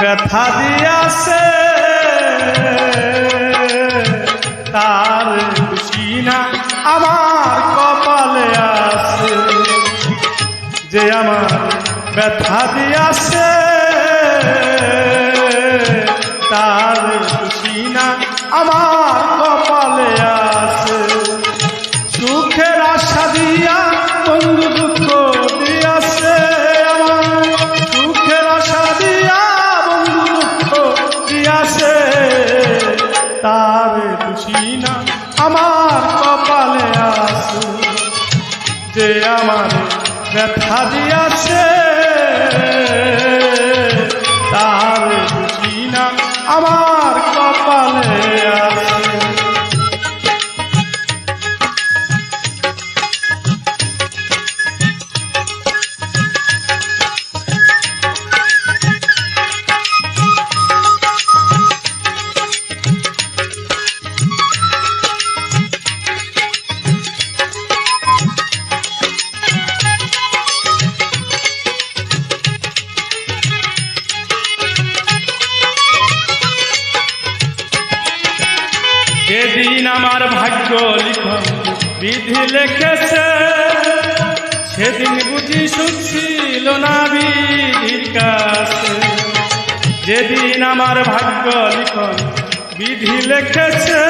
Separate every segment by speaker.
Speaker 1: ব্যথা দিয়াছে, তার খুশি না আমার কপালে আছে। যে আমার ব্যথা দিয়াছে, তার খুশি না আমার যে আমার ব্যথা দিয়াছে। যেদিন আমার ভাগ্য লিখন, বিধি লেখেছে, সেদিন বুঝি সুখ ছিল না বিধির যেদিন আমার ভাগ্য লিখন, বিধি লেখেছে,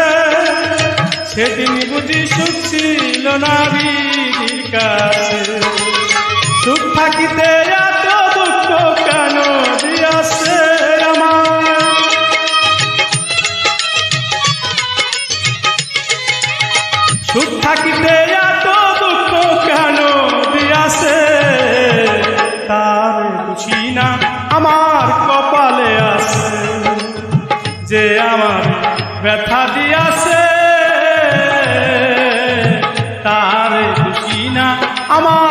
Speaker 1: সেদিন বুঝি সুখ ছিল না বিধির সুখ থাকিতে এত দুঃখ কেন দিয়াছে? তার বুঝি না আমার কপালে আছে যে আমার ব্যথা দিয়াছে। তার বুঝি না আমার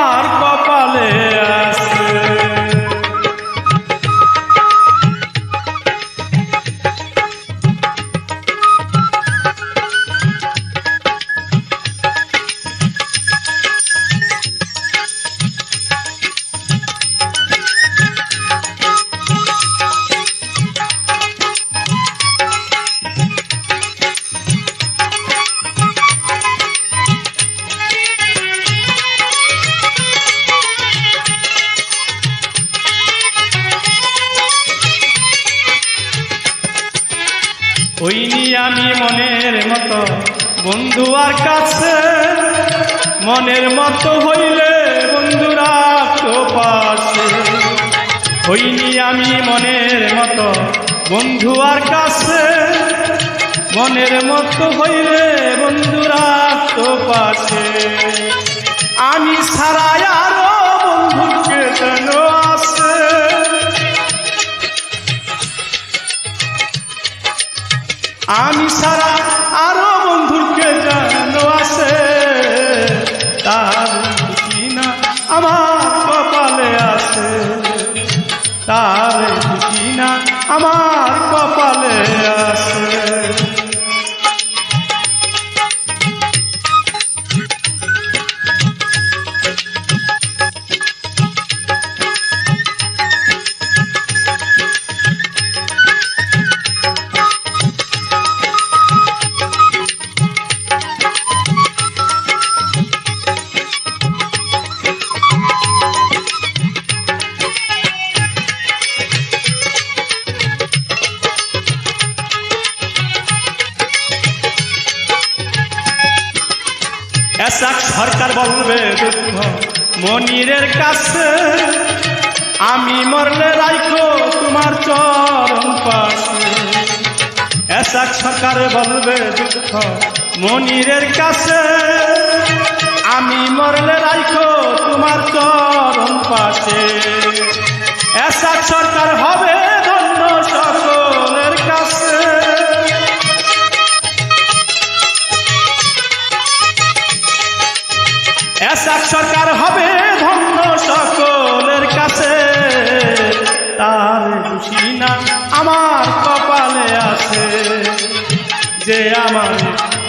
Speaker 1: হইনি আমি মনের মতো। বন্ধু আর কাছে মনের মতো হইলে বন্ধুরা তো পাশে। হইনি আমি মনের মতো, বন্ধু আর কাছে মনের মতো হইলে বন্ধুরা তো পাশে। আমি সারাই আমি সারা আরও বন্ধুকে জানো আছে। তার কিনা আমার কপালে আছে। তার কিনা আমার এসাক সরকার বলবে, দুঃখ, মনিরের কাছে আমি মরলে রাইখো তোমার চরণ পাশে। এসাক সরকার বলবে, দুঃখ, মনিরের কাছে আমি মরলে রাইখো তোমার চরণ পাশে। এসাক সরকার এসাক সরকার হবে ধন্য সকলের কাছে। তার খুশি না আমার কপালে আছে। যে আমার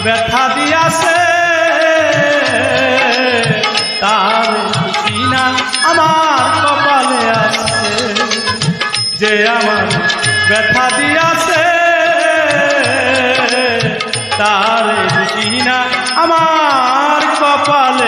Speaker 1: ব্যথা দিয়াছে, তার খুশি না আমার কপালে আছে। যে আমার ব্যথা দিয়াছে, তার দোষী না আমার কপাল